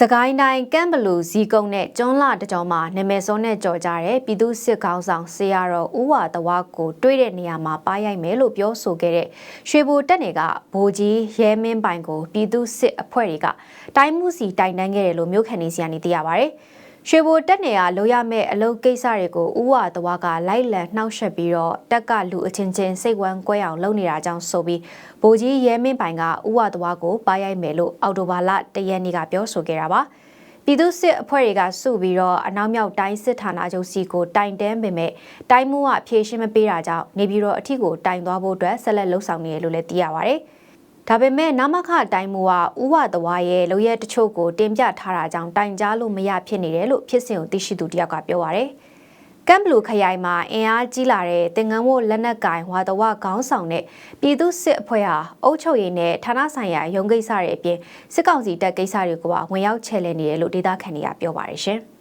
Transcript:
စကိုင်းတိုင်းကမ်ဘလူဇီကုံနဲ့ကျွန်းလာတကြောမှာနာမည်စောနဲ့ကြော်ကြတဲ့ပြည်သူစစ်ကောင်းဆောင်ဆရာတော်ဦးဝါတဝါကိုတွေ့တဲ့နေရာမှာပါရိုက်မယ်လို့ပြောဆိုခဲ့တဲ့ရွှေဘိုတက်နေကဗိုလ်ကြီးရဲမင်းပိုင်ကိုပြည်သူစစ်အဖွဲ့တွေကတိုင်းမှုစီတိုင်တန်းခဲ့တယ်လို့မြို့ခံနေစီကနေသိရပါဗျ။ ရွှေဘိုတက်နေရလိုရမဲ့အလုပ်ကိစ္စတွေကိုဥဝတဝါကလိုက်လံနှောက်ယှက်ပြီးတော့တက်ကလူအချင်းချင်းစိတ်ဝမ်းကွဲအောင်လုပ်နေတာကြောင့်ဆိုပြီးဗိုလ်ကြီးရဲမင်းပိုင်ကဥဝတဝါကိုပါရိုက်မယ်လို့အော်တိုဘာလတရက်နေ့ကပြောဆိုခဲ့တာပါပြည်သူစစ်အဖွဲ့တွေကစုပြီးတော့အနောက်မြောက်တိုင်းစစ်ဌာနချုပ်စီကိုတိုင်တန်းပင်မဲ့တိုင်းမှုကဖြေရှင်းမပေးတာကြောင့်နေပြီးတော့အထီကိုတိုင်သွားဖို့အတွက်ဆက်လက်လှုပ်ဆောင်နေရလို့လည်းသိရပါဗျ။ ဒါပေမဲ့နမခတိုင်းမူကဥဝတဝါရဲ့လိုရဲတချို့ကိုတင်ပြထားတာကြောင့်တိုင်ကြားလို့မရဖြစ်နေတယ်လို့ဖြစ်စဉ်ကိုသိရှိသူတယောက်ကပြောပါရယ်ကမ်ဘလူခရိုင်မှာအင်အားကြီးလာတဲ့တင်ငန်းဝတ်လက်နက်ကင်ဝါတဝခေါင်းဆောင်တဲ့ပြည်သူစစ်အဖွဲ့ဟာအုပ်ချုပ်ရေးနဲ့ဌာနဆိုင်ရာရုံးကိစ္စတွေအပြင်စစ်ကောင်စီတပ်ကိစ္စတွေကိုပါဝင်ရောက်ချဲ့လဲနေတယ်လို့ဒေသခံတွေကပြောပါရရှင်။